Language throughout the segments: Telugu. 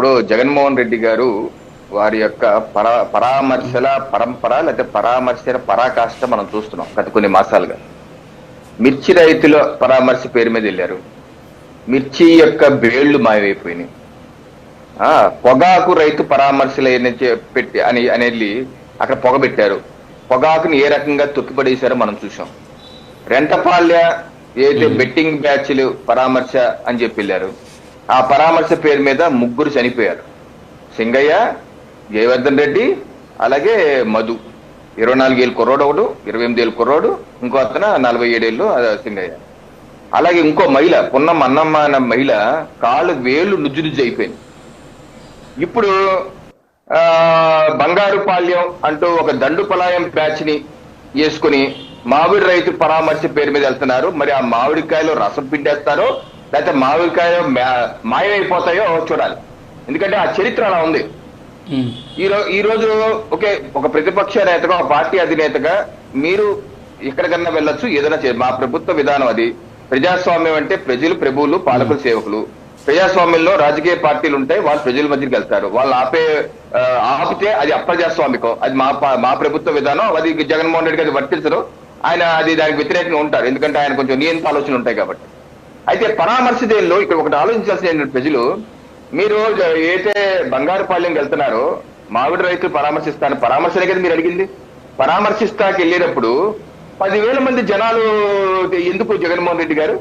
ఇప్పుడు జగన్మోహన్ రెడ్డి గారు వారి యొక్క పరా పరామర్శల పరంపర లేకపోతే పరామర్శల పరాకాష్ట మనం చూస్తున్నాం గత కొన్ని మాసాలుగా. మిర్చి రైతుల పరామర్శ పేరు మీద వెళ్ళారు. మిర్చి యొక్క బేళ్ళు మాయమైపోయినాయి. పొగాకు రైతు పరామర్శలు పెట్టి అని అని వెళ్ళి అక్కడ పొగ పెట్టారు. పొగాకుని ఏ రకంగా తొక్కిపడేశారో మనం చూసాం రెంటపాల్య ఏదైతే బెట్టింగ్ బ్యాచ్లు పరామర్శ అని చెప్పి వెళ్ళారు. ఆ పరామర్శ పేరు మీద ముగ్గురు చనిపోయారు. సింగయ్య జయవర్ధన్ రెడ్డి అలాగే మధు. ఇరవై నాలుగేళ్ళు కుర్రోడు ఒకడు ఇరవై ఎనిమిదేళ్ళు కుర్రోడు ఇంకో అతను నలభై ఏడేళ్ళు సింగయ్య. అలాగే ఇంకో మహిళ పున్నమ్మ అన్నమ్మ అన్న మహిళ కాళ్ళు వేళ్ళు నుజ్జు నుజ్జు అయిపోయింది. ఇప్పుడు బంగారు పాళ్యం అంటూ ఒక దండు పలాయం బ్యాచ్ని వేసుకుని మామిడి రైతు పరామర్శ పేరు మీద వెళ్తున్నారు. మరి ఆ మామిడికాయలో రసం పిండేస్తారో లేకపోతే మామిడికాయలు మా- మాయమైపోతాయో చూడాలి. ఎందుకంటే ఆ చరిత్ర అలా ఉంది. ఈ రోజు ఓకే ఒక ప్రతిపక్ష నేతగా ఒక పార్టీ అధినేతగా మీరు ఎక్కడికన్నా వెళ్ళొచ్చు ఏదైనా మా ప్రభుత్వ విధానం అది. ప్రజాస్వామ్యం అంటే ప్రజలు ప్రభువులు పాలకులు సేవకులు. ప్రజాస్వామ్యంలో రాజకీయ పార్టీలు ఉంటాయి వాళ్ళు ప్రజల మధ్యకి వెళ్తారు. వాళ్ళు ఆపే ఆపితే అది అప్రజాస్వామికం. అది మా మా ప్రభుత్వ విధానం అది జగన్మోహన్ రెడ్డికి అది వర్తించరు. ఆయన అది దానికి వ్యతిరేకంగా ఉంటారు. ఎందుకంటే ఆయన కొంచెం నియంత్రణ ఆలోచనలు ఉంటాయి కాబట్టి. అయితే పరామర్శ దేనిలో ఇక్కడ ఒకటి ఆలోచించాల్సిన ప్రజలు మీరు ఏదైతే బంగారుపాళ్యం వెళ్తున్నారో మామిడి రైతులు పరామర్శిస్తాను పరామర్శనే కదా మీరు అడిగింది? పరామర్శిస్తాకి వెళ్ళేటప్పుడు పదివేల మంది జనాలు ఎందుకు జగన్మోహన్ రెడ్డి గారు?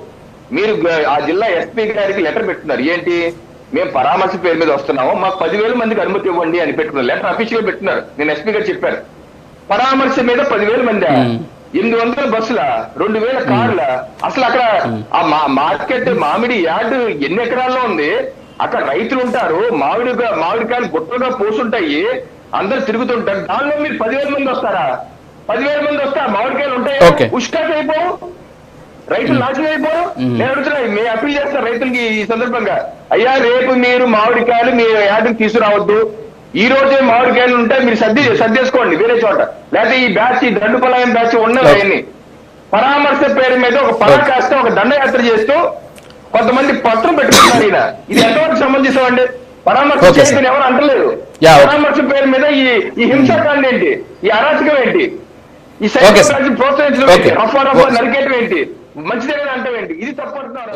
మీరు ఆ జిల్లా ఎస్పీ గారికి లెటర్ పెట్టున్నారు. ఏంటి? మేము పరామర్శ పేరు మీద వస్తున్నాము మాకు పదివేల మందికి అనుమతి ఇవ్వండి అని పెట్టుకున్నారు. లెటర్ అఫీషియల్ పెట్టున్నారు. నేను ఎస్పీ గారు చెప్పారు. పరామర్శ మీద పదివేల మంది? ఎనిమిది వందల బస్సుల? రెండు వేల కార్ల? అసలు అక్కడ ఆ మా- మార్కెట్ మామిడి యార్డ్ ఎన్ని ఎకరాల్లో ఉంది? అక్కడ రైతులు ఉంటారు మామిడి మామిడికాయలు గుట్టలుగా పోసుంటాయి అందరు తిరుగుతుంటారు. దానిలో మీరు పదివేల మంది వస్తారా? పదివేల మంది వస్తా మామిడికాయలు ఉంటాయి. ఉష్కాస్ అయిపోవు? రైతులు నాశనం అయిపోరు? మ్మ్. నేను అడుగుతున్నా మీ అప్పీల్ చేస్తా రైతులకి ఈ సందర్భంగా. అయ్యా రేపు మీరు మామిడికాయలు మీ యార్డుకి తీసుకురావద్దు. ఈ రోజే మామిడికాయలు ఉంటే మీరు సర్ది సర్దేసుకోండి వేరే చోట లేకపోతే ఈ బ్యాచ్ ఈ దండుపలాయం బ్యాచ్ ఉన్నది. అవన్నీ పరామర్శ పేరు మీద ఒక పరాకాష్ట ఒక దండయాత్ర చేస్తూ కొంతమంది పత్రం పెట్టుకుంటున్నారు ఈయన ఇది ఎంతవరకు సమంజసం అండి పరామర్శ. చేయదని ఎవరు అంటలేదు. పరామర్శ పేరు మీద ఈ ఈ హింసాకాండ ఏంటి ఈ అరాచకం ఏంటి ఈ. సైనిక ప్రోత్సహించడం ఏంటి. రఫా రఫా. నరికేయటం ఏంటి మంచిదే అంటే ఏంటి ఇది తప్పంటున్నారు.